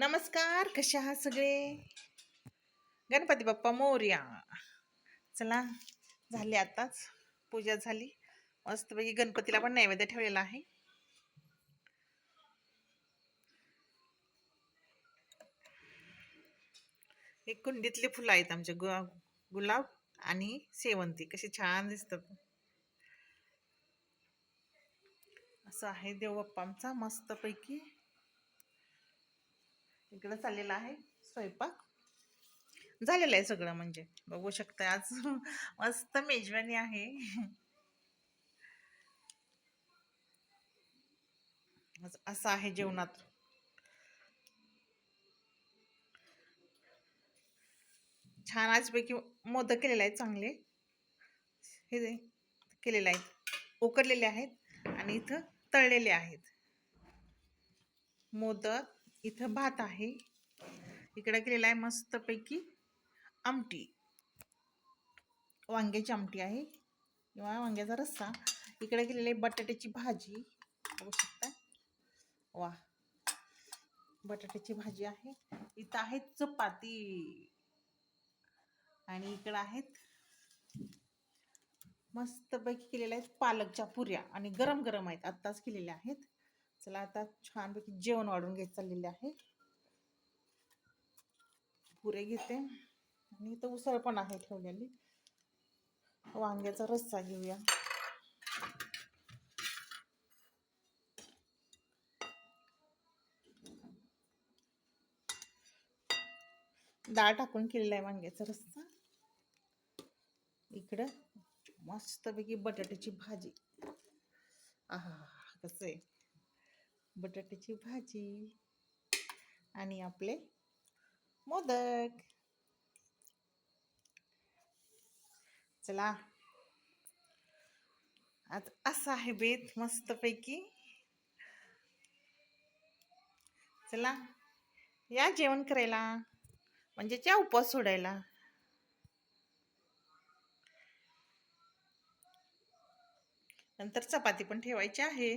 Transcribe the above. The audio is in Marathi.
नमस्कार कसे आहात सगळे? गणपती बाप्पा मोर्या. चला झाली आताच. पूजा झाली. मस्तपैकी गणपतीला पण नैवेद्य ठेवलेला आहे. हे कुंडीतले फुलं आहेत आमचे गु गुलाब आणि शेवंती. कशी छान दिसतात. असं आहे देव बाप्पा आमचा मस्तपैकी इकडं चाललेला आहे स्वयंपाक. झालेलं आहे सगळं म्हणजे. बघू शकता आज मस्त मेजवानी आहे. असं आहे जेवणात. छान आजपैकी मोदक केलेले आहेत चांगले. हे केलेले आहेत उकडलेले आहेत आणि इथं तळलेले आहेत. मोदक इथं भात आहे. इकडे केलेला आहे मस्तपैकी आमटी. वांग्याची आमटी आहे. किंवा वांग्याचा रस्सा. इकडे केलेली आहे बटाट्याची भाजी. बघू शकता? वा. बटाट्याची भाजी आहे. इथं आहे चपाती. आणि इकडं आहेत मस्तपैकी केलेल्या आहेत पालकच्या पुऱ्या. आणि गरम गरम आहेत. आत्ताच केलेल्या आहेत. चला आता छानपैकी जेवण वाढून घेत चाललेले आहे. पुरे घेते. आणि इथं उसळ पण आहे ठेवलेली. वांग्याचा रस्सा घेऊया. डाळ टाकून केलेला आहे वांग्याचा रस्सा. इकडं मस्तपैकी बटाट्याची भाजी. आहा कसं आहे? बटाट्याची भाजी आणि आपले मोदक. चला. आज असं आहे बेत मस्तपैकी. चला. या जेवण करायला. म्हणजे च्या उपवास सोडायला. नंतर चपाती पण ठेवायची आहे.